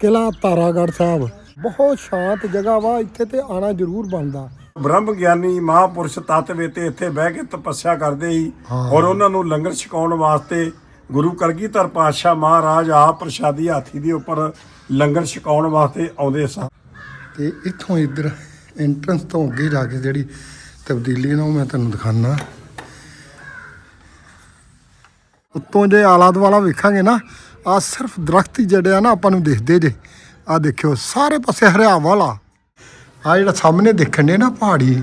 ਕਿਲਾ ਤਾਰਾਗੜ੍ਹ ਸਾਹਿਬ। ਬਹੁਤ ਸ਼ਾਂਤ ਜਗ੍ਹਾ ਵਾ ਇੱਥੇ ਤੇ ਆਣਾ ਜ਼ਰੂਰ ਬਣਦਾ। ਬ੍ਰਹਮ ਗਿਆਨੀ ਮਹਾਪੁਰਸ਼ ਤਤਵੇ ਤੇ ਇੱਥੇ ਬਹਿ ਕੇ ਤਪੱਸਿਆ ਕਰਦੇ ਸੀ ਔਰ ਉਹਨਾਂ ਨੂੰ ਲੰਗਰ ਛਕਾਉਣ ਵਾਸਤੇ ਗੁਰੂ ਕਲਗੀਧਰ ਪਾਤਸ਼ਾਹ ਮਹਾਰਾਜ ਆਪ ਪ੍ਰਸ਼ਾਦੀ ਹਾਥੀ ਦੇ ਉੱਪਰ ਲੰਗਰ ਛਕਾਉਣ ਵਾਸਤੇ ਆਉਂਦੇ ਸਨ। ਤੇ ਇੱਥੋਂ ਇੱਧਰ ਐਂਟਰੈਂਸ ਤੋਂ ਅੱਗੇ ਜਾ ਕੇ ਜਿਹੜੀ ਤਬਦੀਲੀ ਨਾ ਉਹ ਮੈਂ ਤੁਹਾਨੂੰ ਦਿਖਾਣਾ ਉੱਤੋਂ ਜੇ ਆਲਾ ਦੁਆਲਾ ਵੇਖਾਂਗੇ ਨਾ ਆ ਸਿਰਫ ਦਰਖਤ ਹੀ ਜਿਹੜੇ ਆ ਨਾ ਆਪਾਂ ਨੂੰ ਦਿਖਦੇ ਜੇ। ਆ ਦੇਖਿਓ ਸਾਰੇ ਪਾਸੇ ਹਰਿਆਵਲ ਵਾਲਾ। ਆ ਜਿਹੜਾ ਸਾਹਮਣੇ ਦੇਖਣ ਦੇ ਨਾ ਪਹਾੜੀ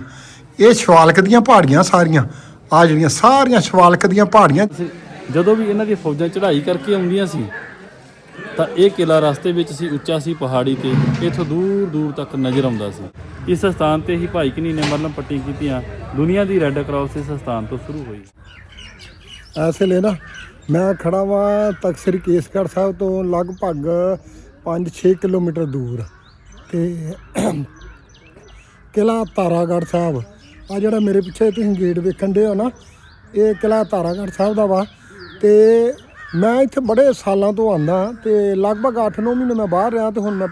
ਇਹ ਸ਼ਿਵਾਲਕ ਦੀਆਂ ਪਹਾੜੀਆਂ ਸਾਰੀਆਂ। ਆ ਜਿਹੜੀਆਂ ਸਾਰੀਆਂ ਸ਼ਿਵਾਲਕ ਦੀਆਂ ਪਹਾੜੀਆਂ। ਜਦੋਂ ਵੀ ਇਹਨਾਂ ਦੀਆਂ ਫੌਜਾਂ ਚੜ੍ਹਾਈ ਕਰਕੇ ਆਉਂਦੀਆਂ ਸੀ ਤਾਂ ਇਹ ਕਿਲਾ ਰਸਤੇ ਵਿੱਚ ਸੀ ਉੱਚਾ ਸੀ ਪਹਾੜੀ ਤੇ ਇੱਥੋਂ ਦੂਰ ਦੂਰ ਤੱਕ ਨਜ਼ਰ ਆਉਂਦਾ ਸੀ। ਇਸ ਸਥਾਨ ਤੇ ਹੀ ਭਾਈ ਕਨੀ ਨੇ ਮਰਲਮ ਪੱਟੀ ਕੀਤੀਆਂ। ਦੁਨੀਆ ਦੀ ਰੈੱਡ ਕਰਾਸ ਇਸ ਸਥਾਨ ਤੋਂ ਸ਼ੁਰੂ ਹੋਈ। ਐਸੇ ਲਈ ਨਾ ਮੈਂ ਖੜਾ ਵਾਂ ਤਖਤ ਸ੍ਰੀ ਕੇਸਗੜ੍ਹ ਸਾਹਿਬ ਤੋਂ ਲਗਭਗ 5-6 ਕਿਲੋਮੀਟਰ ਦੂਰ ਤੇ ਕਿਲਾ ਤਾਰਾਗੜ੍ਹ ਸਾਹਿਬ। ਆ ਜਿਹੜਾ ਮੇਰੇ ਪਿੱਛੇ ਤੁਸੀਂ ਗੇਟ ਵੇਖਣ ਦੇ ਹੋ ਨਾ, ਇਹ ਕਿਲਾ ਤਾਰਾਗੜ੍ਹ ਸਾਹਿਬ ਦਾ ਵਾ ਤੇ ਮੈਂ ਇੱਥੇ ਬੜੇ ਸਾਲਾਂ ਤੋਂ ਆਂਦਾ ਤੇ ਲਗਭਗ 8-9 ਮਹੀਨੇ ਮੈਂ ਬਾਹਰ ਰਿਹਾ ਤੇ ਹੁਣ ਮੈਂ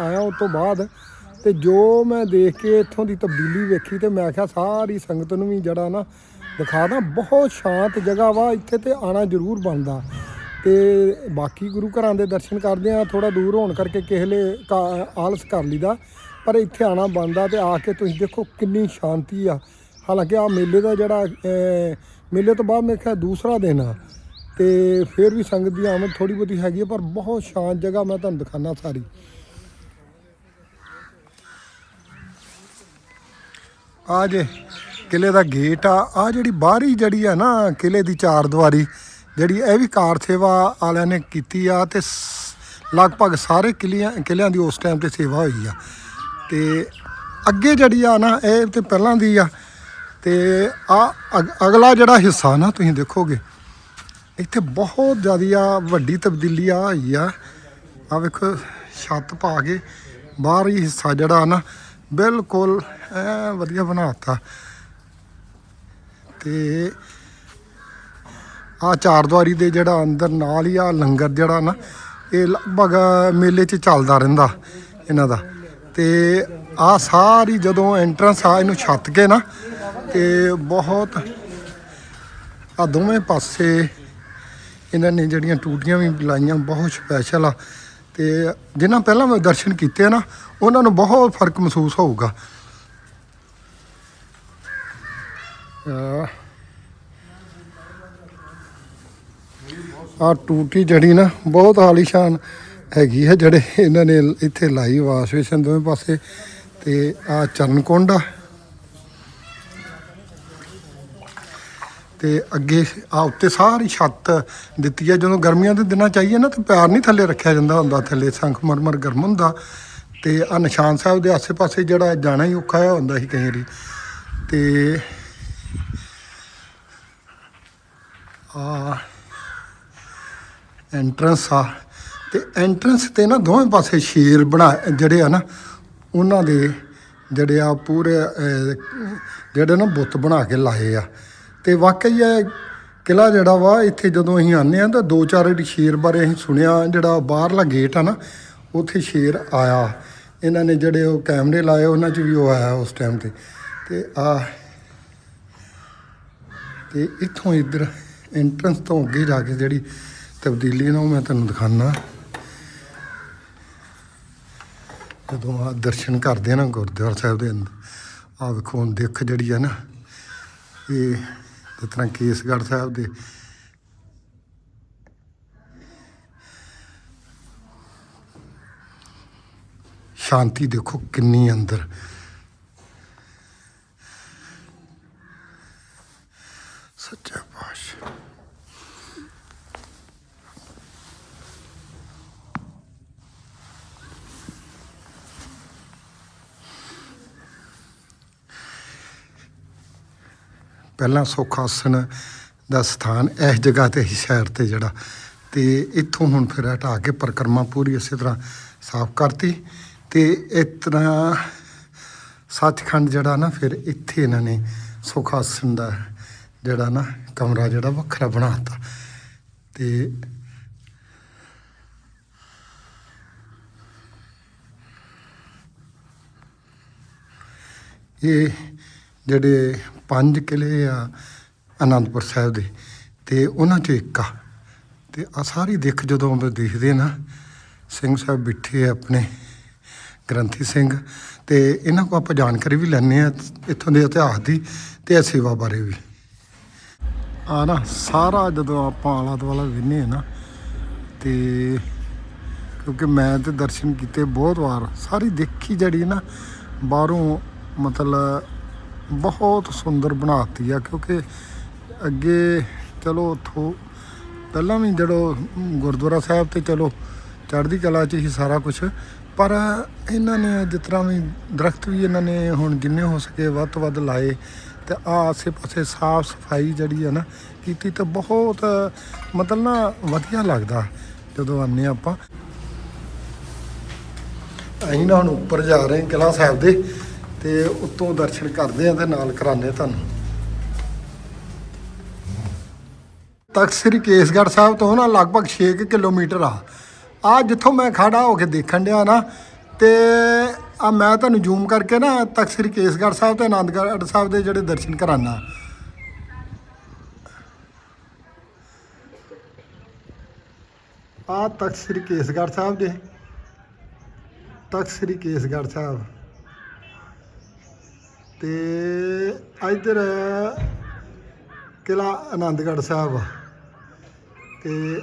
ਆਇਆ ਉਸ ਤੋਂ ਬਾਅਦ ਤੇ ਜੋ ਮੈਂ ਦੇਖ ਕੇ ਇੱਥੋਂ ਦੀ ਤਬਦੀਲੀ ਵੇਖੀ ਤੇ ਮੈਂ ਆਖਿਆ ਸਾਰੀ ਸੰਗਤ ਨੂੰ ਵੀ ਜਿਹੜਾ ਨਾ ਦਿਖਾ ਦਾਂ, ਬਹੁਤ ਸ਼ਾਂਤ ਜਗ੍ਹਾ ਵਾ, ਇੱਥੇ ਤੇ ਆਣਾ ਜ਼ਰੂਰ ਬਣਦਾ। ਤੇ ਬਾਕੀ ਗੁਰੂ ਘਰਾਂ ਦੇ ਦਰਸ਼ਨ ਕਰਦੇ ਆ ਥੋੜਾ ਦੂਰ ਹੋਣ ਕਰਕੇ ਕਿਹਲੇ ਆਲਸ ਕਰ ਲਈਦਾ, ਪਰ ਇੱਥੇ ਆਣਾ ਬਣਦਾ ਤੇ ਆ ਕੇ ਤੁਸੀਂ ਦੇਖੋ ਕਿੰਨੀ ਸ਼ਾਂਤੀ ਆ। ਹਾਲਾਂਕਿ ਆ ਮੇਲੇ ਦਾ ਜਿਹੜਾ ਮੇਲੇ ਤੋਂ ਬਾਅਦ ਮੇਰੇ ਖਿਆਲ ਦੂਸਰਾ ਦਿਨ ਆ। ਤੇ ਫਿਰ ਵੀ ਸੰਗਤ ਦੀ ਆਮਦ ਥੋੜੀ ਬਹੁਤੀ ਹੈਗੀ ਆ, ਪਰ ਬਹੁਤ ਸ਼ਾਂਤ ਜਗ੍ਹਾ ਮੈਂ ਤੁਹਾਨੂੰ ਦਿਖਾਣਾ ਸਾਰੀ। ਆ ਜੇ ਕਿਲੇ ਦਾ ਗੇਟ ਆ ਆ ਜਿਹੜੀ ਬਾਹਰੀ ਜਿਹੜੀ ਆ ਨਾ ਕਿਲੇ ਦੀ ਚਾਰ ਦੀਵਾਰੀ, ਜਿਹੜੀ ਇਹ ਵੀ ਕਾਰ ਸੇਵਾ ਵਾਲਿਆਂ ਨੇ ਕੀਤੀ ਆ ਤੇ ਸ- ਲਗਭਗ ਸਾਰੇ ਕਿਲਿਆਂ ਕਿਲਿਆਂ ਦੀ ਉਸ ਟਾਈਮ ਤੇ ਸੇਵਾ ਹੋਈ ਆ। ਤੇ ਅੱਗੇ ਜਿਹੜੀ ਆ ਨਾ, ਇਹ ਤੇ ਪਹਿਲਾਂ ਦੀ ਆ। ਤੇ ਆ ਅਗਲਾ ਜਿਹੜਾ ਹਿੱਸਾ ਨਾ ਤੁਸੀਂ ਦੇਖੋਗੇ, ਇੱਥੇ ਬਹੁਤ ਜ਼ਿਆਦਾ ਵੱਡੀ ਤਬਦੀਲੀ ਆ ਹੋਈ ਆ। ਆ ਵੇਖੋ, ਛੱਤ ਪਾ ਕੇ ਬਾਹਰੀ ਹਿੱਸਾ ਜਿਹੜਾ ਨਾ, ਬਿਲਕੁਲ ਐ ਵਧੀਆ ਬਣਾਤਾ। ਤੇ ਆ ਚਾਰ ਦੁਆਰੀ ਦੇ ਜਿਹੜਾ ਅੰਦਰ ਨਾਲ ਹੀ ਆ ਲੰਗਰ ਜਿਹੜਾ ਨਾ, ਇਹ ਲਗਭਗ ਮੇਲੇ 'ਚ ਚੱਲਦਾ ਰਹਿੰਦਾ ਇਹਨਾਂ ਦਾ। ਤੇ ਆ ਸਾਰੀ ਜਦੋਂ ਐਂਟਰੈਂਸ ਆ, ਇਹਨੂੰ ਛੱਤ ਕੇ ਨਾ, ਤੇ ਬਹੁਤ ਆ ਦੋਵੇਂ ਪਾਸੇ ਇਹਨਾਂ ਨੇ ਜਿਹੜੀਆਂ ਟੂਟੀਆਂ ਵੀ ਲਾਈਆਂ, ਬਹੁਤ ਸਪੈਸ਼ਲ ਆ। ਤੇ ਜਿਨ੍ਹਾਂ ਪਹਿਲਾਂ ਮੈਂ ਦਰਸ਼ਨ ਕੀਤੇ ਆ ਨਾ, ਉਹਨਾਂ ਨੂੰ ਬਹੁਤ ਫ਼ਰਕ ਮਹਿਸੂਸ ਹੋਊਗਾ। ਆ ਟੂਟੀ ਜੜੀ ਨਾ, ਬਹੁਤ ਆਲੀਸ਼ਾਨ ਹੈਗੀ ਹੈ ਜਿਹੜੇ ਇਹਨਾਂ ਨੇ ਇੱਥੇ ਲਾਈ ਵਾਸ਼ ਵੇਸ਼ਨ ਦੋਵੇਂ ਪਾਸੇ ਤੇ ਆ ਚਰਨ ਕੁੰਡ ਆ। ਤੇ ਅੱਗੇ ਆ ਉੱਤੇ ਸਾਰੀ ਛੱਤ ਦਿੱਤੀ ਹੈ, ਜਦੋਂ ਗਰਮੀਆਂ ਦੇ ਦਿਨਾਂ ਚਾਹੀਏ ਨਾ ਤੇ ਪਿਆਰ ਨਹੀਂ ਥੱਲੇ ਰੱਖਿਆ ਜਾਂਦਾ ਹੁੰਦਾ, ਥੱਲੇ ਸੰਖ ਮਰਮਰ ਗਰਮ ਹੁੰਦਾ। ਤੇ ਆ ਨਿਸ਼ਾਨ ਸਾਹਿਬ ਦੇ ਆਸੇ-ਪਾਸੇ ਜਿਹੜਾ ਜਾਣਾ ਹੀ ਔਖਾ ਹੋਇਆ ਹੁੰਦਾ ਸੀ ਕਈ ਵਾਰੀ। ਤੇ ਆ ਐਂਟਰੈਂਸ ਆ। ਤੇ ਐਂਟਰੈਂਸ ਤੇ ਨਾ ਦੋਵੇਂ ਪਾਸੇ ਸ਼ੇਰ ਬਣਾ, ਜਿਹੜੇ ਆ ਨਾ, ਉਹਨਾਂ ਦੇ ਜਿਹੜੇ ਆ ਪੂਰੇ ਜਿਹੜੇ ਨਾ ਬੁੱਤ ਬਣਾ ਕੇ ਲਾਏ ਆ। ਤੇ ਵਾਕਈ ਇਹ ਕਿਲਾ ਜਿਹੜਾ ਵਾ, ਇੱਥੇ ਜਦੋਂ ਅਸੀਂ ਆਨੇ ਆ ਤਾਂ ਦੋ ਚਾਰ ਸ਼ੇਰ ਬਾਰੇ ਅਸੀਂ ਸੁਣਿਆ, ਜਿਹੜਾ ਬਾਹਰਲਾ ਗੇਟ ਆ ਨਾ, ਉੱਥੇ ਸ਼ੇਰ ਆਇਆ। ਇਹਨਾਂ ਨੇ ਜਿਹੜੇ ਉਹ ਕੈਮਰੇ ਲਾਏ, ਉਹਨਾਂ 'ਚ ਵੀ ਉਹ ਆਇਆ ਉਸ ਟਾਈਮ ਤੇ। ਤੇ ਆ ਤੇ ਇੱਥੋਂ ਇੱਧਰ ਐਂਟਰੈਂਸ ਤੋਂ ਅੱਗੇ ਜਾ ਕੇ ਜਿਹੜੀ ਤਬਦੀਲੀ ਨਾ, ਉਹ ਮੈਂ ਤੁਹਾਨੂੰ ਦਿਖਾਣਾ ਜਦੋਂ ਆ ਦਰਸ਼ਨ ਕਰਦੇ ਆ ਨਾ ਗੁਰਦੁਆਰਾ ਸਾਹਿਬ ਦੇ ਅੰਦਰ ਆ ਵੇਖੋ ਹੁਣ ਦਿੱਖ ਜਿਹੜੀ ਆ ਨਾ, ਇਹ ਜਿਸ ਤਰ੍ਹਾਂ ਕੇਸਗੜ੍ਹ ਸਾਹਿਬ ਦੇ ਸ਼ਾਂਤੀ ਦੇਖੋ ਕਿੰਨੀ ਅੰਦਰ। ਸੱਚਾ ਪਾਤਸ਼ਾਹ। ਪਹਿਲਾਂ ਸੁੱਖ ਆਸਣ ਦਾ ਸਥਾਨ ਇਸ ਜਗ੍ਹਾ ਤੇ ਹੀ, ਸ਼ਹਿਰ ਤੇ ਜਿਹੜਾ। ਤੇ ਇੱਥੋਂ ਹੁਣ ਫਿਰ ਹਟਾ ਕੇ ਪਰਿਕਰਮਾ ਪੂਰੀ ਇਸੇ ਤਰ੍ਹਾਂ ਸਾਫ਼ ਕਰਤੀ। ਤੇ ਇਸ ਤਰ੍ਹਾਂ ਸੱਚਖੰਡ ਜਿਹੜਾ ਨਾ, ਫਿਰ ਇੱਥੇ ਇਹਨਾਂ ਨੇ ਸੁੱਖ ਆਸਣ ਦਾ ਜਿਹੜਾ ਨਾ ਕਮਰਾ ਜਿਹੜਾ ਵੱਖਰਾ ਬਣਾਤਾ। ਤੇ ਇਹ ਜਿਹੜੇ ਪੰਜ ਕਿਲੇ ਆ ਅਨੰਦਪੁਰ ਸਾਹਿਬ ਦੇ, ਤੇ ਉਹਨਾਂ 'ਚ ਇੱਕ ਆ। ਤੇ ਆ ਸਾਰੀ ਦਿੱਖ ਜਦੋਂ ਆਪਾਂ ਦੇਖਦੇ ਨਾ, ਸਿੰਘ ਸਾਹਿਬ ਬਿਠੇ ਆਪਣੇ ਗ੍ਰੰਥੀ ਸਿੰਘ, ਤੇ ਇਹਨਾਂ ਕੋ ਆਪਾਂ ਜਾਣਕਾਰੀ ਵੀ ਲੈਣੇ ਆ ਇੱਥੋਂ ਦੇ ਇਤਿਹਾਸ ਦੀ ਤੇ ਸੇਵਾ ਬਾਰੇ ਵੀ। ਆ ਨਾ, ਸਾਰਾ ਜਦੋਂ ਆਪਾਂ ਆਲਾ ਦੁਆਲਾ ਵਿੰਨੇ ਆ ਨਾ, ਤੇ ਕਿਉਂਕਿ ਮੈਂ ਤੇ ਦਰਸ਼ਨ ਕੀਤੇ ਬਹੁਤ ਵਾਰ, ਸਾਰੀ ਦੇਖੀ ਜਿਹੜੀ ਨਾ, ਬਾਹਰੋਂ ਮਤਲਬ ਬਹੁਤ ਸੁੰਦਰ ਬਣਾਤੀ ਆ, ਕਿਉਂਕਿ ਅੱਗੇ ਚਲੋ ਉਥੋਂ ਪਹਿਲਾਂ ਵੀ ਜਦੋਂ ਗੁਰਦੁਆਰਾ ਸਾਹਿਬ ਤੇ ਚਲੋ ਚੜ੍ਹਦੀ ਕਲਾ 'ਚ ਹੀ ਸਾਰਾ ਕੁਝ ਪਰ ਇਹਨਾਂ ਨੇ ਜਿਸ ਤਰ੍ਹਾਂ ਵੀ ਦਰਖਤ ਵੀ ਇਹਨਾਂ ਨੇ ਹੁਣ ਜਿੰਨੇ ਹੋ ਸਕੇ ਵੱਧ ਤੋਂ ਵੱਧ ਲਾਏ ਤੇ ਆ ਆਸੇ ਪਾਸੇ ਸਾਫ਼ ਸਫ਼ਾਈ ਜਿਹੜੀ ਆ ਨਾ ਕੀਤੀ ਤਾਂ ਬਹੁਤ, ਮਤਲਬ ਨਾ ਵਧੀਆ ਲੱਗਦਾ ਜਦੋਂ ਆਨੇ ਆਪਾਂ। ਅਸੀਂ ਨਾ ਹੁਣ ਉੱਪਰ ਜਾ ਰਹੇ ਹਾਂ ਕਿਲ੍ਹਾ ਸਾਹਿਬ ਦੇ ਤੇ ਉੱਤੋਂ ਦਰਸ਼ਨ ਕਰਦੇ ਆ ਤੇ ਨਾਲ ਕਰਾਉਂਦੇ ਤੁਹਾਨੂੰ। ਤਖਤ ਸ੍ਰੀ ਕੇਸਗੜ੍ਹ ਸਾਹਿਬ ਤੋਂ ਨਾ ਲਗਭਗ 6 ਕਿਲੋਮੀਟਰ ਆ। ਆ ਜਿੱਥੋਂ ਮੈਂ ਖੜਾ ਹੋ ਕੇ ਦੇਖਣ ਡਿਆ ਨਾ ਤੇ ਆ ਮੈਂ ਤੁਹਾਨੂੰ ਜ਼ੂਮ ਕਰਕੇ ਨਾ ਤਖਤ ਸ੍ਰੀ ਕੇਸਗੜ੍ਹ ਸਾਹਿਬ ਤੇ ਆਨੰਦਗੜ੍ਹ ਸਾਹਿਬ ਦੇ ਜਿਹੜੇ ਦਰਸ਼ਨ ਕਰਾਨਾ। ਆ ਤਖਤ ਸ੍ਰੀ ਕੇਸਗੜ੍ਹ ਸਾਹਿਬ ਦੇ। ਤਖਤ ਸ੍ਰੀ ਕੇਸਗੜ੍ਹ ਸਾਹਿਬ। ਤੇ ਇਧਰ ਕਿਲਾ ਆਨੰਦਗੜ੍ਹ ਸਾਹਿਬ। ਆ। ਤੇ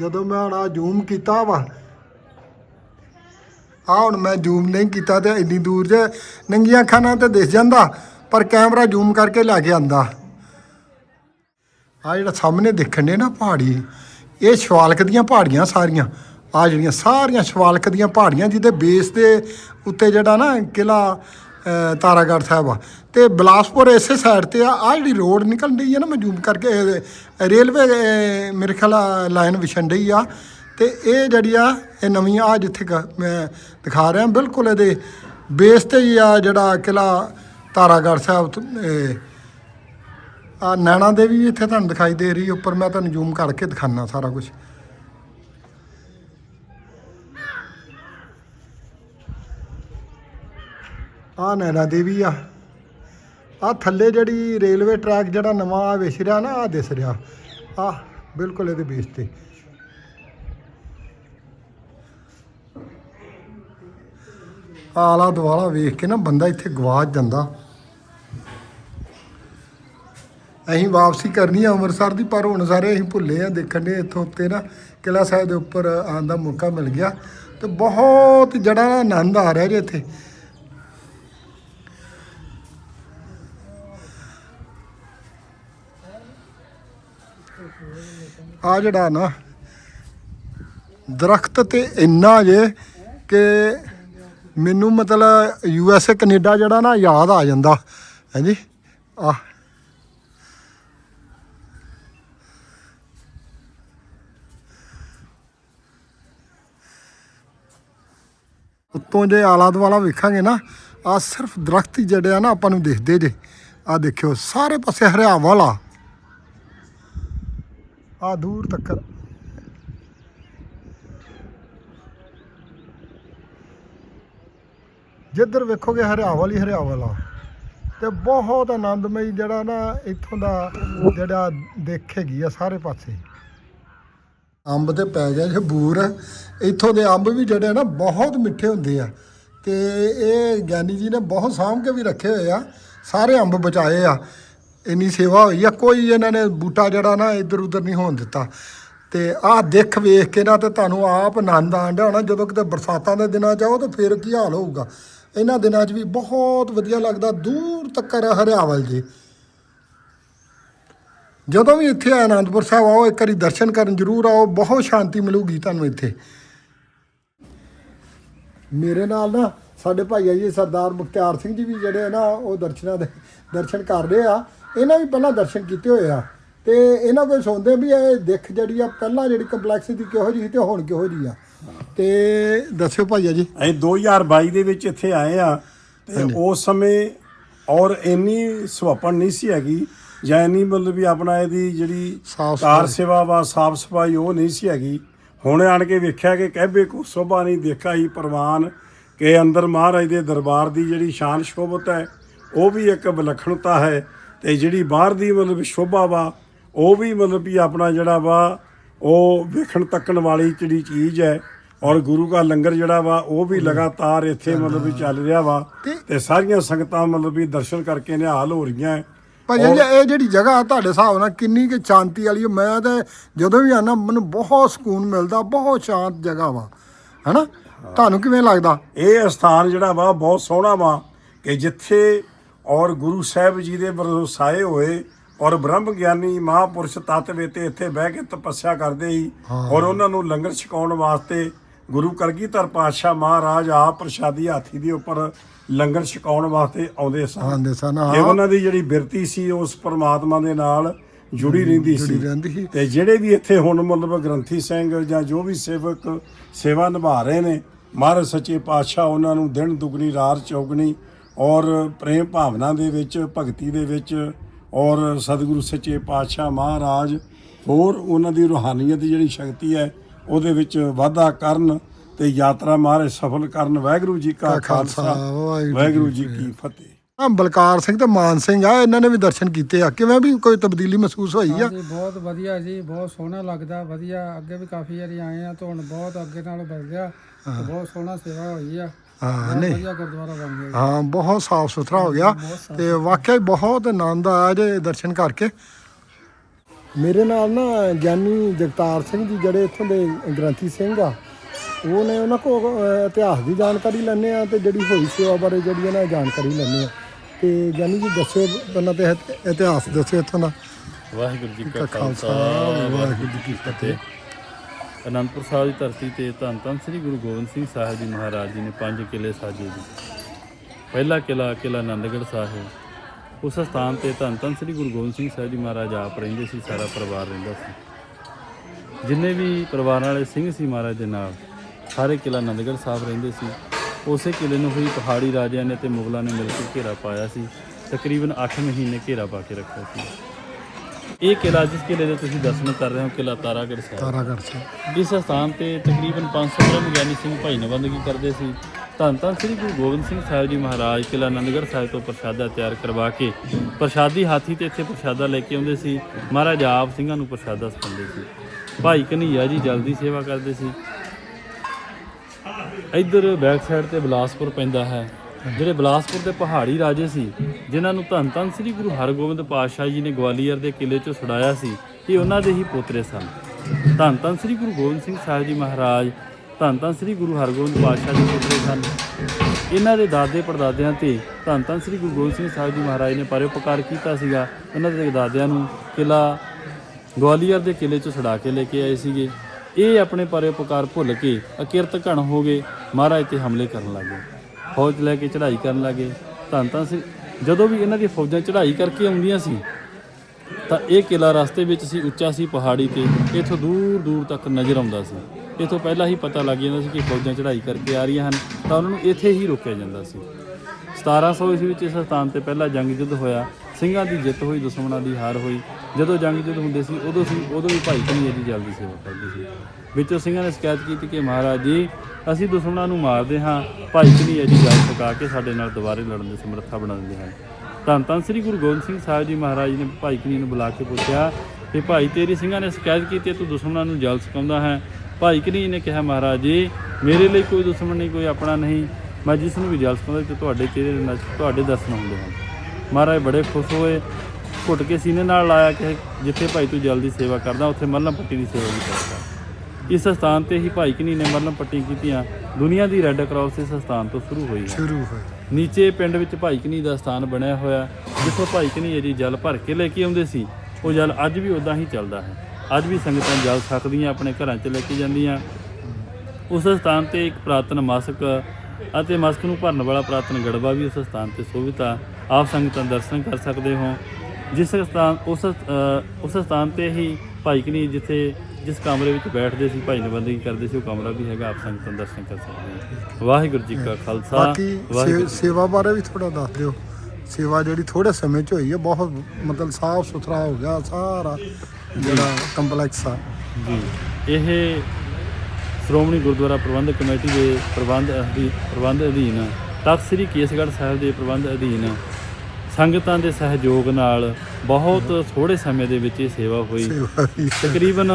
ਜਦੋਂ ਮੈਂ ਹੁਣ ਜ਼ੂਮ ਕੀਤਾ ਵਾ ਆ ਹੁਣ ਮੈਂ ਜ਼ੂਮ ਨਹੀਂ ਕੀਤਾ ਤੇ ਇੰਨੀ ਦੂਰ 'ਚ ਨੰਗੀਆਂ ਅੱਖਾਂ ਨਾਲ ਤੇ ਦਿਸ ਜਾਂਦਾ ਪਰ ਕੈਮਰਾ ਜ਼ੂਮ ਕਰਕੇ ਲੈ ਕੇ ਆਂਦਾ। ਆ ਜਿਹੜਾ ਸਾਹਮਣੇ ਦੇਖਣ ਦੇ ਨਾ ਪਹਾੜੀ ਇਹ ਸਵਾਲਕ ਦੀਆਂ ਪਹਾੜੀਆਂ ਸਾਰੀਆਂ। ਆ ਜਿਹੜੀਆਂ ਸਾਰੀਆਂ ਸ਼ਵਾਲਕ ਦੀਆਂ ਪਹਾੜੀਆਂ ਜਿਹਦੇ ਬੇਸ ਦੇ ਉੱਤੇ ਜਿਹੜਾ ਨਾ ਕਿਲਾ ਅ, ਤਾਰਾਗੜ੍ਹ ਸਾਹਿਬ ਆ। ਤੇ ਬਿਲਾਸਪੁਰ ਇਸੇ ਸਾਈਡ ਤੇ ਆ। ਆ ਜਿਹੜੀ ਰੋਡ ਨਿਕਲਣ ਡਈ ਆ ਨਾ ਮੈਂ ਜ਼ੂਮ ਕਰਕੇ ਰੇਲਵੇ ਮੇਰੇ ਖਿਆਲ ਲਾਈਨ ਵਿਛਣ ਡਈ ਆ। ਤੇ ਇਹ ਜਿਹੜੀ ਆ ਇਹ ਨਵੀਂ ਆ ਜਿੱਥੇ ਕ- ਮੈਂ ਦਿਖਾ ਰਿਹਾ ਬਿਲਕੁਲ ਇਹਦੇ ਬੇਸ ਤੇ ਹੀ ਆ ਜਿਹੜਾ ਕਿਲਾ ਤਾਰਾਗੜ੍ਹ ਸਾਹਿਬ ਤੋਂ, ਆ ਨੈਣਾ ਦੇਵੀ ਵੀ ਇੱਥੇ ਤੁਹਾਨੂੰ ਦਿਖਾਈ ਦੇ ਰਹੀ ਉੱਪਰ ਮੈਂ ਤੁਹਾਨੂੰ ਜ਼ੂਮ ਕਰਕੇ ਦਿਖਾਣਾ ਸਾਰਾ ਕੁਝ ਆ ਨੈਣਾ ਦੇਵੀ ਆ। ਆ ਥੱਲੇ ਜਿਹੜੀ ਰੇਲਵੇ ਟਰੈਕ ਜਿਹੜਾ ਨਵਾਂ ਆ ਵਿਛ ਰਿਹਾ ਨਾ ਆ ਦਿਸ ਰਿਹਾ। ਆ ਬਿਲਕੁਲ ਇਹਦੇ ਬੇਸ ਤੇ। ਆਲਾ ਦੁਆਲਾ ਵੇਖ ਕੇ ਨਾ ਬੰਦਾ ਇੱਥੇ ਗਵਾਚ ਜਾਂਦਾ। ਅਸੀਂ ਵਾਪਸੀ ਕਰਨੀ ਆ ਅੰਮ੍ਰਿਤਸਰ ਦੀ, ਪਰ ਹੁਣ ਸਾਰੇ ਅਸੀਂ ਭੁੱਲੇ ਆ, ਦੇਖਣ ਦੇ ਇੱਥੋਂ ਉੱਤੇ ਨਾ ਕਿਲਾ ਸਾਹਿਬ ਦੇ ਉੱਪਰ ਆਉਣ ਦਾ ਮੌਕਾ ਮਿਲ ਗਿਆ ਤੇ ਬਹੁਤ ਜਿਹੜਾ ਨਾ ਆਨੰਦ ਆ ਰਿਹਾ ਜੀ ਇੱਥੇ। ਆ ਜਿਹੜਾ ਨਾ ਦਰਖਤ ਤੇ ਇੰਨਾ ਜੇ ਕਿ ਮੈਨੂੰ ਮਤਲਬ ਯੂ ਐਸ ਏ, ਕੈਨੇਡਾ ਜਿਹੜਾ ਨਾ ਯਾਦ ਆ ਜਾਂਦਾ। ਹਾਂਜੀ ਆ। ਉੱਤੋਂ ਜੇ ਆਲਾ ਦੁਆਲਾ ਵੇਖਾਂਗੇ ਨਾ, ਆ ਸਿਰਫ ਦਰਖਤ ਹੀ ਜਿਹੜੇ ਆ ਨਾ ਆਪਾਂ ਨੂੰ ਦਿਖਦੇ ਜੇ। ਆ ਦੇਖਿਓ, ਸਾਰੇ ਪਾਸੇ ਹਰਿਆਵਲ ਆ। ਆ ਦੂਰ ਤੱਕ। ਜਿੱਧਰ ਵੇਖੋਗੇ ਹਰਿਆਵਲ ਹੀ ਹਰਿਆਵਲ ਆ। ਤੇ ਬਹੁਤ ਆਨੰਦਮਈ ਜਿਹੜਾ ਨਾ ਇੱਥੋਂ ਦਾ ਜਿਹੜਾ ਦੇਖੇਗੀ ਆ ਸਾਰੇ ਪਾਸੇ। ਅੰਬ ਤੇ ਪੈ ਗਿਆ ਜੇ ਬੂਰ। ਇੱਥੋਂ ਦੇ ਅੰਬ ਵੀ ਜਿਹੜੇ ਆ ਨਾ ਬਹੁਤ ਮਿੱਠੇ ਹੁੰਦੇ ਆ। ਤੇ ਇਹ ਗਿਆਨੀ ਜੀ ਨੇ ਬਹੁਤ ਸਾਂਭ ਕੇ ਵੀ ਰੱਖੇ ਹੋਏ ਆ। ਸਾਰੇ ਅੰਬ ਬਚਾਏ ਆ। ਇੰਨੀ ਸੇਵਾ ਹੋਈ ਆ, ਕੋਈ ਇਹਨਾਂ ਨੇ ਬੂਟਾ ਜਿਹੜਾ ਨਾ ਇੱਧਰ ਉੱਧਰ ਨਹੀਂ ਹੋਣ ਦਿੱਤਾ। ਤੇ ਆਹ ਦੇਖ ਵੇਖ ਕੇ ਨਾ ਤੇ ਤੁਹਾਨੂੰ ਆਪ ਆਨੰਦ ਆਂਦਾ ਹੋਣਾ। ਜਦੋਂ ਕਿਤੇ ਬਰਸਾਤਾਂ ਦੇ ਦਿਨਾਂ 'ਚ ਆਓ ਤਾਂ ਫਿਰ ਕੀ ਹਾਲ ਹੋਊਗਾ। ਇਹਨਾਂ ਦਿਨਾਂ 'ਚ ਵੀ ਬਹੁਤ ਵਧੀਆ ਲੱਗਦਾ, ਦੂਰ ਤੱਕ ਹਰਿਆਵਲ ਜੀ। ਜਦੋਂ ਵੀ ਇੱਥੇ ਆਨੰਦਪੁਰ ਸਾਹਿਬ ਆਓ, ਇੱਕ ਵਾਰੀ ਦਰਸ਼ਨ ਕਰਨ ਜ਼ਰੂਰ ਆਓ, ਬਹੁਤ ਸ਼ਾਂਤੀ ਮਿਲੂਗੀ ਤੁਹਾਨੂੰ ਇੱਥੇ। ਮੇਰੇ ਨਾਲ ਨਾ ਸਾਡੇ ਭਾਈਆ ਜੀ, ਸਰਦਾਰ ਮੁਖਤਿਆਰ ਸਿੰਘ ਜੀ ਵੀ ਜਿਹੜੇ ਆ ਨਾ, ਉਹ ਦਰਸ਼ਨਾਂ ਦੇ, ਦਰਸ਼ਨ ਕਰ ਰਹੇ ਆ। ਇਹਨਾਂ ਵੀ ਪਹਿਲਾਂ ਦਰਸ਼ਨ ਕੀਤੇ ਹੋਏ ਆ। ਤੇ ਇਹਨਾਂ ਕੋਲ ਸੁਣਦੇ ਵੀ ਇਹ ਦਿੱਖ ਜਿਹੜੀ ਆ, ਪਹਿਲਾਂ ਜਿਹੜੀ ਕੰਪਲੈਕਸ ਦੀ ਕਿਹੋ ਜਿਹੀ ਸੀ ਤੇ ਹੁਣ ਕਿਹੋ ਜਿਹੀ ਆ। ਤੇ ਦੱਸਿਓ ਭਾਈਆ ਜੀ। ਅਸੀਂ 2022 ਦੇ ਵਿੱਚ ਇੱਥੇ ਆਏ ਆ ਤੇ ਉਸ ਸਮੇਂ ਔਰ ਇੰਨੀ ਸੁਹਾਪਣ ਨਹੀਂ ਸੀ ਹੈਗੀ ਜਾਂ ਇੰਨੀ ਮਤਲਬ ਵੀ ਆਪਣਾ ਇਹਦੀ ਜਿਹੜੀ ਸਾਫ਼ ਕਾਰ। ਸੇਵਾ ਵਾ ਸਾਫ਼ ਸਫ਼ਾਈ ਉਹ ਨਹੀਂ ਸੀ ਹੈਗੀ। ਹੁਣ ਆਣ ਕੇ ਵੇਖਿਆ ਕਿ ਕਹਿਬੇ ਕੋ ਸੋਭਾ ਨਹੀਂ ਦੇਖਾ ਹੀ ਪ੍ਰਵਾਨ ਕਿ ਅੰਦਰ ਮਹਾਰਾਜ ਦੇ ਦਰਬਾਰ ਦੀ ਜਿਹੜੀ ਸ਼ਾਨ ਸ਼ੋਭਤ ਹੈ ਉਹ ਵੀ ਇੱਕ ਵਿਲੱਖਣਤਾ ਹੈ ਤੇ ਜਿਹੜੀ ਬਾਹਰ ਦੀ ਮਤਲਬ ਸ਼ੋਭਾ ਵਾ ਉਹ ਵੀ ਮਤਲਬ ਵੀ ਆਪਣਾ ਜਿਹੜਾ ਵਾ ਉਹ ਵੇਖਣ ਤੱਕਣ ਵਾਲੀ ਜਿਹੜੀ ਚੀਜ਼ ਹੈ ਔਰ ਗੁਰੂ ਦਾ ਲੰਗਰ ਜਿਹੜਾ ਵਾ ਉਹ ਵੀ ਲਗਾਤਾਰ ਇੱਥੇ ਮਤਲਬ ਵੀ ਚੱਲ ਰਿਹਾ ਵਾ ਤੇ- ਸਾਰੀਆਂ ਸੰਗਤਾਂ ਮਤਲਬ ਵੀ ਦਰਸ਼ਨ ਕਰਕੇ ਨਿਹਾਲ ਹੋ ਰਹੀਆਂ ਹੈ। ਭਾਜੀ ਜੀ ਇਹ ਜਿਹੜੀ ਜਗ੍ਹਾ ਤੁਹਾਡੇ ਹਿਸਾਬ ਨਾਲ ਕਿੰਨੀ ਕਿ ਸ਼ਾਂਤੀ ਵਾਲੀ ਹੈ ਮੈਂ ਤਾਂ ਜਦੋਂ ਵੀ ਆਨਾ ਮੈਨੂੰ ਬਹੁਤ ਸਕੂਨ ਮਿਲਦਾ ਬਹੁਤ ਸ਼ਾਂਤ ਜਗ੍ਹਾ ਵਾ। ਹੈਨਾ? ਤੁਹਾਨੂੰ ਕਿਵੇਂ ਲੱਗਦਾ? ਇਹ ਸਥਾਨ ਜਿਹੜਾ ਵਾ ਬਹੁਤ ਸੋਹਣਾ ਵਾ ਕਿ ਜਿੱਥੇ ਔਰ ਗੁਰੂ ਸਾਹਿਬ ਜੀ ਦੇ ਵਰਸਾਏ ਹੋਏ ਔਰ ਬ੍ਰਹਮ ਗਿਆਨੀ ਮਹਾਪੁਰਸ਼ ਤਤਵੇ ਤੇ ਇੱਥੇ ਬਹਿ ਕੇ ਤਪੱਸਿਆ ਕਰਦੇ ਸੀ ਔਰ ਉਹਨਾਂ ਨੂੰ ਲੰਗਰ ਛਕਾਉਣ ਵਾਸਤੇ ਗੁਰੂ ਕਲਗੀਧਰ ਪਾਤਸ਼ਾਹ ਮਹਾਰਾਜ ਆਪ ਪ੍ਰਸ਼ਾਦੀ ਹਾਥੀ ਦੇ ਉੱਪਰ ਲੰਗਰ ਛਕਾਉਣ ਵਾਸਤੇ ਆਉਂਦੇ ਸਨ। ਆਂਦੇ ਸਨ ਇਹ ਹਾਂ ਉਹਨਾਂ ਦੀ ਜਿਹੜੀ ਬਿਰਤੀ ਸੀ ਉਸ ਪਰਮਾਤਮਾ ਦੇ ਨਾਲ ਜੁੜੀ ਰਹਿੰਦੀ ਸੀ। ਜੁੜੀ ਰਹਿੰਦੀ ਸੀ। ਤੇ ਜਿਹੜੇ ਵੀ ਇੱਥੇ ਹੁਣ ਮਤਲਬ ਗ੍ਰੰਥੀ ਸਿੰਘ ਜਾਂ ਜੋ ਵੀ ਸੇਵਕ ਸੇਵਾ ਨਿਭਾ ਰਹੇ ਨੇ ਮਹਾਰਾਜ ਸੱਚੇ ਪਾਤਸ਼ਾਹ ਉਹਨਾਂ ਨੂੰ ਦਿਨ ਦੁਗਣੀ ਰਾਤ ਚੌਗਣੀ ਔਰ ਪ੍ਰੇਮ ਭਾਵਨਾ ਦੇ ਵਿੱਚ ਭਗਤੀ ਦੇ ਵਿੱਚ ਔਰ ਸਤਿਗੁਰੂ ਸੱਚੇ ਪਾਤਸ਼ਾਹ ਮਹਾਰਾਜ ਹੋਰ ਉਹਨਾਂ ਦੀ ਰੂਹਾਨੀਅਤ ਦੀ ਜਿਹੜੀ ਸ਼ਕਤੀ ਹੈ ਉਹਦੇ ਵਿੱਚ ਵਾਧਾ ਕਰਨ ਤੇ ਯਾਤਰਾ ਮਹਾਰਾਜ ਸਫਲ ਕਰਨ। ਵਾਹਿਗੁਰੂ ਜੀ ਕਾ ਖਾਲਸਾ, ਵਾਹਿਗੁਰੂ ਜੀ ਕੀ ਫਤਿਹ। ਆ ਬਲਕਾਰ ਸਿੰਘ ਤੇ ਮਾਨ ਸਿੰਘ ਆ ਇਹਨਾਂ ਨੇ ਵੀ ਦਰਸ਼ਨ ਕੀਤੇ ਆ। ਕਿਵੇਂ ਵੀ ਕੋਈ ਤਬਦੀਲੀ ਮਹਿਸੂਸ ਹੋਈ ਆ? ਬਹੁਤ ਵਧੀਆ ਜੀ ਬਹੁਤ ਸੋਹਣਾ ਲੱਗਦਾ ਵਧੀਆ। ਅੱਗੇ ਵੀ ਕਾਫੀ ਵਾਰੀ ਆਏ ਆ ਤੋਂ ਹੁਣ ਬਹੁਤ ਅੱਗੇ ਨਾਲੋਂ ਬਦਲਿਆ ਤੇ ਬਹੁਤ ਸੋਹਣਾ ਸੇਵਾ ਹੋਈ ਆ। ਹਾਂ ਬਹੁਤ ਨਹੀਂ। ਵਧੀਆ ਗੁਰਦੁਆਰਾ ਬਣ ਗਿਆ ਜੀ। ਹਾਂ ਬਹੁਤ ਸਾਫ਼ ਸੁਥਰਾ ਹੋ ਗਿਆ ਤੇ ਵਾਕਿਆ ਹੀ ਬਹੁਤ ਆਨੰਦ ਆਇਆ ਜੇ ਦਰਸ਼ਨ ਕਰਕੇ। ਮੇਰੇ ਨਾਲ ਨਾ ਗਿਆਨੀ ਜਗਤਾਰ ਸਿੰਘ ਜੀ ਜਿਹੜੇ ਇੱਥੋਂ ਦੇ ਗ੍ਰੰਥੀ ਸਿੰਘ ਆ ਉਹ ਨੇ ਉਹਨਾਂ ਕੋ ਅਹ, ਇਤਿਹਾਸ ਦੀ ਜਾਣਕਾਰੀ ਲੈਣੇ ਆ ਤੇ ਜਿਹੜੀ ਹੋਈ ਸੇਵਾ ਬਾਰੇ ਜਿਹੜੀ ਇਹਨਾਂ ਜਾਣਕਾਰੀ ਲੈਣੇ ਆ। ਤੇ ਗਿਆਨੀ ਜੀ ਦੱਸੋ ਪਹਿਲਾਂ ਤੇ ਇਤ- ਇਤਿਹਾਸ ਦੱਸੋ ਇੱਥੋਂ ਦਾ। ਵਾਹਿਗੁਰੂ ਜੀ ਕਾ ਖਾਲਸਾ, ਖਾਲਸਾ ਵਾਹਿਗੁਰੂ ਜੀ ਕੀ ਫਤਿਹ। ਅਨੰਦਪੁਰ ਸਾਹਿਬ ਦੀ ਧਰਤੀ ਤੇ ਧੰਨ ਧੰਨ ਸ੍ਰੀ ਗੁਰੂ ਗੋਬਿੰਦ ਸਿੰਘ ਸਾਹਿਬ ਜੀ ਮਹਾਰਾਜ ਜੀ ਨੇ ਪੰਜ ਕਿਲੇ ਸਾਜੇ ਜੀ। ਪਹਿਲਾ ਕਿਲਾ ਕਿਲਾ ਆਨੰਦਗੜ੍ਹ ਸਾਹਿਬ ਉਸ ਸਥਾਨ ਤੇ ਧੰਨ ਧੰਨ ਸ੍ਰੀ ਗੁਰੂ ਗੋਬਿੰਦ ਸਿੰਘ ਸਾਹਿਬ ਜੀ ਮਹਾਰਾਜ ਆਪ ਰਹਿੰਦੇ ਸੀ ਸਾਰਾ ਪਰਿਵਾਰ ਰਹਿੰਦਾ ਸੀ। ਜਿੰਨੇ ਵੀ ਪਰਿਵਾਰਾਂ ਵਾਲੇ ਸਿੰਘ ਸੀ ਮਹਾਰਾਜ ਦੇ ਨਾਲ ਸਾਰੇ ਕਿਲਾ ਆਨੰਦਗੜ੍ਹ ਸਾਹਿਬ ਰਹਿੰਦੇ ਸੀ। ਉਸੇ ਕਿਲੇ ਨੂੰ ਹੀ ਪਹਾੜੀ ਰਾਜਿਆਂ ਨੇ ਤੇ ਮੁਗਲਾਂ ਨੇ ਮਿਲ ਕੇ ਘੇਰਾ ਪਾਇਆ ਸੀ ਤਕਰੀਬਨ 8 ਮਹੀਨੇ ਘੇਰਾ ਪਾ ਕੇ ਰੱਖਿਆ ਸੀ। ਇਹ ਕਿਲਾ ਜਿਸ ਕਿਲੇ ਦੇ ਤੁਸੀਂ ਦਰਸ਼ਨ ਕਰ ਰਹੇ ਹੋ ਕਿਲਾ ਤਾਰਾਗੜ੍ਹ ਸਾਹਿਬ। ਤਾਰਾਗੜ੍ਹ ਸਿੰਘ ਇਸ ਸਥਾਨ ਤੇ ਤਕਰੀਬਨ 500 ਬ੍ਰਹਮ ਗਿਆਨੀ ਸਿੰਘ ਭਾਈ ਨਵੰਦਗੀ ਕਰਦੇ ਸੀ ਧੰਨ ਧੰਨ ਸ੍ਰੀ ਗੁਰੂ ਗੋਬਿੰਦ ਸਿੰਘ ਸਾਹਿਬ ਜੀ ਮਹਾਰਾਜ ਕਿਲਾ ਆਨੰਦਗੜ੍ਹ ਸਾਹਿਬ ਤੋਂ ਪ੍ਰਸ਼ਾਦਾ ਤਿਆਰ ਕਰਵਾ ਕੇ ਪ੍ਰਸ਼ਾਦੀ ਹਾਥੀ ਤੇ ਇੱਥੇ ਪ੍ਰਸ਼ਾਦਾ ਲੈ ਕੇ ਆਉਂਦੇ ਸੀ। ਮਹਾਰਾਜ ਆਪ ਸਿੰਘਾਂ ਨੂੰ ਪ੍ਰਸ਼ਾਦਾ ਸਿਖਾਉਂਦੇ ਸੀ। ਭਾਈ ਕਨਈਆ ਜੀ ਜਲਦੀ ਸੇਵਾ ਕਰਦੇ ਸੀ। ਇੱਧਰ ਬੈਕ ਸਾਈਡ ਤੇ ਬਿਲਾਸਪੁਰ ਪੈਂਦਾ ਹੈ। ਜਿਹੜੇ ਬਿਲਾਸਪੁਰ ਦੇ ਪਹਾੜੀ ਰਾਜੇ ਸੀ, ਜਿਨ੍ਹਾਂ ਨੂੰ ਧੰਨ ਧੰਨ ਸ੍ਰੀ ਗੁਰੂ ਹਰਗੋਬਿੰਦ ਪਾਤਸ਼ਾਹ ਜੀ ਨੇ ਗਵਾਲੀਅਰ ਦੇ ਕਿਲੇ ਚੋਂ ਛੁਡਾਇਆ ਸੀ, ਇਹ ਉਹਨਾਂ ਦੇ ਹੀ ਪੋਤਰੇ ਸਨ। ਧੰਨ ਧੰਨ ਸ੍ਰੀ ਗੁਰੂ ਗੋਬਿੰਦ ਸਿੰਘ ਸਾਹਿਬ ਜੀ ਮਹਾਰਾਜ ਧੰਨ ਧੰਨ ਸ੍ਰੀ ਗੁਰੂ ਹਰਗੋਬਿੰਦ ਪਾਤਸ਼ਾਹ ਜੀ ਦੇ ਸਨ। ਇਹਨਾਂ ਦੇ ਦਾਦੇ ਪੜਦਾਦਿਆਂ ਤੇ ਧੰਨ ਧੰਨ ਸ੍ਰੀ ਗੁਰੂ ਗੋਬਿੰਦ ਸਿੰਘ ਸਾਹਿਬ ਜੀ ਮਹਾਰਾਜ ਨੇ ਪਰਉਪਕਾਰ ਕੀਤਾ ਸੀਗਾ। ਉਹਨਾਂ ਦੇ ਦਾਦਿਆਂ ਨੂੰ ਕਿਲਾ ਗਵਾਲੀਅਰ ਦੇ ਕਿਲੇ ਚੋਂ ਛਡਾ ਕੇ ਲੈ ਕੇ ਆਏ ਸੀਗੇ। ਇਹ ਆਪਣੇ ਪਰਉਪਕਾਰ ਭੁੱਲ ਕੇ ਅਕਿਰਤ ਘਣ ਹੋ ਗਏ। ਮਹਾਰਾਜ ਤੇ ਹਮਲੇ ਕਰਨ ਲੱਗੇ। ਫੌਜ ਲੈ ਕੇ ਚੜ੍ਹਾਈ ਕਰਨ ਲੱਗੇ। ਧੰਨ ਧੰਨ ਸੀ ਜਦੋਂ ਵੀ ਇਹਨਾਂ ਦੀ ਫੌਜਾਂ ਚੜ੍ਹਾਈ ਕਰਕੇ ਆਉਂਦੀਆਂ ਸੀ, ਤਾਂ ਇਹ ਕਿਲਾ ਰਸਤੇ ਵਿੱਚ ਸੀ, ਉੱਚਾ ਸੀ ਪਹਾੜੀ ਤੇ। ਇੱਥੋਂ ਦੂਰ ਦੂਰ ਤੱਕ ਨਜ਼ਰ ਆਉਂਦਾ ਸੀ। ਇੱਥੋਂ ਪਹਿਲਾਂ ਹੀ ਪਤਾ ਲੱਗ ਜਾਂਦਾ ਸੀ ਕਿ ਫੌਜਾਂ ਚੜ੍ਹਾਈ ਕਰਕੇ ਆ ਰਹੀਆਂ ਹਨ, ਤਾਂ ਉਹਨਾਂ ਨੂੰ ਇੱਥੇ ਹੀ ਰੋਕਿਆ ਜਾਂਦਾ ਸੀ। 1700 ਈਸਵੀ ਵਿੱਚ ਇਸ ਸਥਾਨ ਤੇ ਪਹਿਲਾ ਜੰਗ ਯੁੱਧ ਹੋਇਆ। ਸਿੰਘਾਂ ਦੀ ਜਿੱਤ ਹੋਈ, ਦੁਸ਼ਮਣਾਂ ਦੀ ਹਾਰ ਹੋਈ। ਜਦੋਂ ਜੰਗ ਯੁੱਧ ਹੁੰਦੇ ਸੀ, ਉਦੋਂ ਸੀ, ਉਦੋਂ ਵੀ ਭਾਈ ਕਨਈਆ ਜੀ ਜਲਦੀ ਸੇਵਾ ਕਰਦੇ ਸੀ। ਵਿੱਚੋਂ ਸਿੰਘਾਂ ਨੇ ਸ਼ਿਕਾਇਤ ਕੀਤੀ ਕਿ ਮਹਾਰਾਜ ਜੀ, ਅਸੀਂ ਦੁਸ਼ਮਣਾਂ ਨੂੰ ਮਾਰਦੇ ਹਾਂ। ਭਾਈ ਕਨਈਆ ਜੀ ਜਲ ਸਕਾ ਕੇ ਸਾਡੇ ਨਾਲ ਦੁਬਾਰੇ ਲੜਨ ਦੀ ਸਮਰੱਥਾ ਬਣਾ ਦਿੰਦੇ ਹਨ। ਧੰਨ ਧੰਨ ਸ੍ਰੀ ਗੁਰੂ ਗੋਬਿੰਦ ਸਿੰਘ ਸਾਹਿਬ ਜੀ ਮਹਾਰਾਜ ਨੇ ਭਾਈ ਕਨੀ ਨੂੰ ਬੁਲਾ ਕੇ ਪੁੱਛਿਆ ਕਿ ਭਾਈ ਤੇਰੀ ਸਿੰਘਾਂ ਨੇ ਸ਼ਿਕਾਇਤ ਕੀਤੀ ਤੂੰ ਦੁਸ਼ਮਣਾਂ ਨੂੰ ਜਲ ਸਕਾਉਂਦਾ ਹੈ। ਭਾਈ ਕਨੀ ਨੇ ਕਿਹਾ ਮਹਾਰਾਜ ਜੀ? ਮੇਰੇ ਲਈ ਕੋਈ ਦੁਸ਼ਮਣ ਨਹੀਂ ਕੋਈ ਆਪਣਾ ਨਹੀਂ। ਮੈਂ ਜਿਸ ਨੂੰ ਵੀ ਜਲ ਸਕਾਉਂਦਾ ਤੇ ਤੁਹਾਡੇ ਚਿਹਰੇ ਦੇ ਨਾਲ ਤੁਹਾਡੇ ਦਰਸ਼ਨ ਹੁੰਦੇ ਹਨ। ਮਹਾਰਾਜ ਬੜੇ ਖੁਸ਼ ਹੋਏ। ਘੁੱਟ ਕੇ ਸੀਨੇ ਨਾਲ ਲਾਇਆ ਕਿ ਜਿੱਥੇ ਭਾਈ ਤੂੰ ਜਲਦੀ ਸੇਵਾ ਕਰਦਾ ਉੱਥੇ ਮਰਲਮ ਪੱਟੀ ਦੀ ਸੇਵਾ ਵੀ ਕਰਦਾ। ਇਸ ਸਥਾਨ ਤੇ ਹੀ ਭਾਈ ਕਨੀ ਨੇ ਮਰਲਮ ਪੱਟੀ ਕੀਤੀਆਂ। ਦੁਨੀਆ ਦੀ ਰੈੱਡ ਕਰਾਸ ਇਸ ਸਥਾਨ ਤੋਂ ਸ਼ੁਰੂ ਹੋਈ ਹੈ। ਸ਼ੁਰੂ ਹੋਇਆ ਨੀਚੇ ਪਿੰਡ ਵਿੱਚ ਭਾਈ ਕਨੀ ਦਾ ਸਥਾਨ ਬਣਿਆ ਹੋਇਆ। ਜਿੱਥੋਂ ਭਾਈ ਕਨੀ ਜੀ ਜਲ ਭਰ ਕੇ ਲੈ ਕੇ ਆਉਂਦੇ ਸੀ ਉਹ ਜਲ ਅੱਜ ਵੀ ਉਦਾਂ ਹੀ ਚੱਲਦਾ ਹੈ। ਅੱਜ ਵੀ ਸੰਗਤਾਂ ਜਲ ਸਕਦੀਆਂ ਆਪਣੇ ਘਰਾਂ 'ਚ ਲੈ ਕੇ ਜਾਂਦੀਆਂ। ਉਸ ਸਥਾਨ ਤੇ ਇੱਕ ਪ੍ਰਾਤਨ ਮਸਕ ਅਤੇ ਮਸਕ ਨੂੰ ਭਰਨ ਵਾਲਾ ਪ੍ਰਾਤਨ ਗੜਵਾ ਵੀ ਉਸ ਸਥਾਨ ਤੇ ਸੋਭਿਤ ਆ। ਆਪ ਸੰਗਤਾਂ ਦਰਸ਼ਨ ਕਰ ਸਕਦੇ ਹੋ। ਜਿਸ ਸਥਾਨ ਉਸ ਉਸ ਸਥਾਨ ਤੇ ਹੀ ਭਾਈ ਕਨੀ ਜਿੱਥੇ ਜਿਸ ਕਮਰੇ ਵਿੱਚ ਬੈਠਦੇ ਸੀ ਭਾਈ ਨਬੰਦਗੀ ਕਰਦੇ ਸੀ ਉਹ ਕਮਰਾ ਵੀ ਹੈਗਾ ਆਪ ਸੰਗਤਾਂ ਦਰਸ਼ਨ ਕਰ ਸਕਦੇ ਹੋ। ਵਾਹਿਗੁਰੂ ਜੀ ਕਾ ਖਾਲਸਾ ਬਾਕੀ ਵਾਹਿਗੁਰੂ ਸੇਵਾ ਬਾਰੇ ਵੀ ਥੋੜਾ ਦੱਸ ਦਿਓ। ਸੇਵਾ ਜਿਹੜੀ ਥੋੜੇ ਸਮੇਂ ਚ ਹੋਈ ਹੈ ਬਹੁਤ ਮਤਲਬ ਸਾਫ਼ ਸੁਥਰਾ ਹੋ ਗਿਆ ਸਾਰਾ ਜਿਹੜਾ ਕੰਪਲੈਕਸ ਆ। ਜੀ। ਇਹ ਸ਼੍ਰੋਮਣੀ ਗੁਰਦੁਆਰਾ ਪ੍ਰਬੰਧਕ ਕਮੇਟੀ ਦੇ ਪ੍ਰਬੰਧ ਅਧੀ- ਪ੍ਰਬੰਧ ਅਧੀਨ ਤਖਤ ਸ੍ਰੀ ਕੇਸਗੜ੍ਹ ਸਾਹਿਬ ਦੇ ਪ੍ਰਬੰਧ ਅਧੀਨ ਸੰਗਤਾਂ ਦੇ ਸਹਿਯੋਗ ਨਾਲ ਬਹੁਤ ਥੋੜੇ ਸਮੇਂ ਦੇ ਵਿੱਚ ਇਹ ਸੇਵਾ ਹੋਈ। ਤਕਰੀਬਨ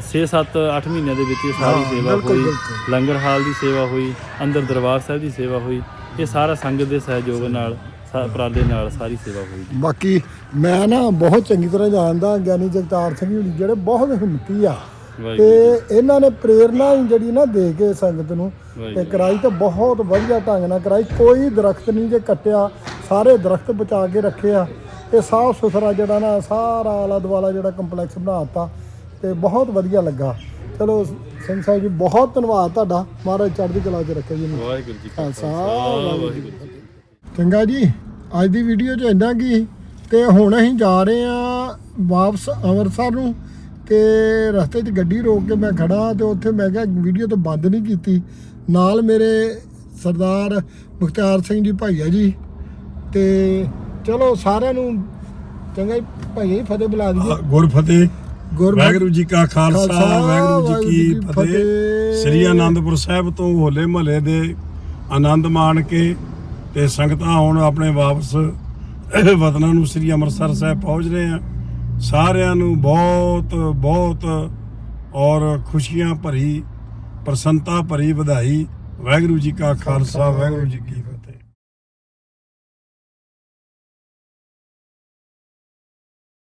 6-7 8 ਮਹੀਨਿਆਂ ਦੇ ਵਿੱਚ ਇਹ ਸਾਰੀ ਹਾਂ, ਸੇਵਾ ਬਿਲਕੁਲ, ਹੋਈ। ਬਿਲਕੁਲ। ਲੰਗਰ ਹਾਲ ਦੀ ਸੇਵਾ ਹੋਈ ਅੰਦਰ ਦਰਬਾਰ ਸਾਹਿਬ ਦੀ ਸੇਵਾ ਹੋਈ। ਇਹ ਸਾਰਾ ਸੰਗਤ ਦੇ ਸਹਿਯੋਗ ਨਾਲ ਸਾ- ਉਪਰਾਲੇ ਨਾਲ ਸਾਰੀ ਸੇਵਾ ਹੋਈ ਬਾਕੀ ਮੈਂ ਨਾ ਬਹੁਤ ਚੰਗੀ ਤਰ੍ਹਾਂ ਜਾਣਦਾ ਗਿਆਨੀ ਜਗਤਾਰ ਸਿੰਘ ਜੀ ਜਿਹੜੇ ਬਹੁਤ ਹਿੰਮਤੀ ਆ। ਤੇ ਵਾਹਿਗੁਰੂ ਇਹਨਾਂ ਨੇ ਪ੍ਰੇਰਣਾ ਹੀ ਜਿਹੜੀ ਨਾ ਦੇ ਕੇ ਸੰਗਤ ਨੂੰ ਤੇ ਵਾਹਿਗੁਰੂ। ਕਰਾਈ ਤਾਂ ਬਹੁਤ ਵਧੀਆ ਢੰਗ ਨਾਲ ਕਰਾਈ। ਕੋਈ ਦਰਖਤ ਨਹੀਂ ਜੇ ਕੱਟਿਆ ਸਾਰੇ ਦਰਖਤ ਬਚਾ ਕੇ ਰੱਖੇ ਆ। ਤੇ ਸਾਫ਼ ਸੁਥਰਾ ਜਿਹੜਾ ਨਾ ਸਾਰਾ ਆਲਾ ਦੁਆਲਾ ਜਿਹੜਾ ਕੰਪਲੈਕਸ ਬਣਾਤਾ ਤੇ ਬਹੁਤ ਵਧੀਆ ਲੱਗਾ। ਚਲੋ ਸਿੰਘ ਸਾਹਿਬ ਜੀ ਬਹੁਤ ਧੰਨਵਾਦ ਤੁਹਾਡਾ। ਮਹਾਰਾਜ ਚੜ੍ਹਦੀ ਕਲਾ 'ਚ ਰੱਖੇ ਜੀ ਨੂੰ। ਵਾਹਿਗੁਰੂ ਜੀ ਕਾ ਖਾਲਸਾ, ਵਾਹਿਗੁਰੂ ਵਾਹਿਗੁਰੂ ਜੀ ਕੀ ਫਤਿਹ। ਚੰਗਾ ਜੀ ਅੱਜ ਦੀ ਵੀਡੀਓ 'ਚ ਇੰਨਾ ਕੀ ਤੇ ਹੁਣ ਅਸੀਂ ਜਾ ਰਹੇ ਆ ਵਾਪਸ ਅੰਮ੍ਰਿਤਸਰ ਨੂੰ ਤੇ ਰਸਤੇ 'ਚ ਗੱਡੀ ਰੋਕ ਕੇ ਮੈਂ ਖੜਾ ਤੇ ਉੱਥੇ ਮੈਂ ਕਿਹਾ ਵੀਡੀਓ ਤਾਂ ਬੰਦ ਨਹੀਂ ਕੀਤੀ। ਨਾਲ ਮੇਰੇ ਸਰਦਾਰ ਮੁਖਤਿਆਰ ਸਿੰਘ ਜੀ ਭਾਈਆ ਜੀ ਤੇ ਚਲੋ ਸਾਰਿਆਂ ਨੂੰ ਚੰਗਾ ਜੀ ਭਾਈਆ ਜੀ ਫਤਿਹ ਬੁਲਾ ਦਈਏ। ਗੁਰਫਤਿਹ ਗੁਰਮੁਖ- ਵਾਹਿਗੁਰੂ ਜੀ ਕਾ ਖਾਲਸਾ ਵਾਹਿਗੁਰੂ ਜੀ ਕੀ ਫਤਿਹ। ਫਤਿਹ। ਸ੍ਰੀ ਆਨੰਦਪੁਰ ਸਾਹਿਬ ਤੋਂ ਹੋਲੇ ਮਹੱਲੇ ਦੇ ਆਨੰਦ ਮਾਣ ਕੇ ਤੇ ਸੰਗਤਾਂ ਹੁਣ ਆਪਣੇ ਵਾਪਸ ਵਤਨਾਂ ਨੂੰ ਸ੍ਰੀ ਅੰਮ੍ਰਿਤਸਰ ਸਾਹਿਬ ਪਹੁੰਚ ਰਹੇ ਆ। ਸਾਰਿਆਂ ਨੂੰ ਬਹੁਤ ਬਹੁਤ ਔਰ ਖੁਸ਼ੀਆਂ ਭਰੀ, ਪ੍ਰਸੰਨਤਾ ਭਰੀ ਵਧਾਈ। ਵਾਹਿਗੁਰੂ ਜੀ ਕਾ ਖਾਲਸਾ, ਵਾਹਿਗੁਰੂ ਜੀ ਕੀ ਫਤਿਹ।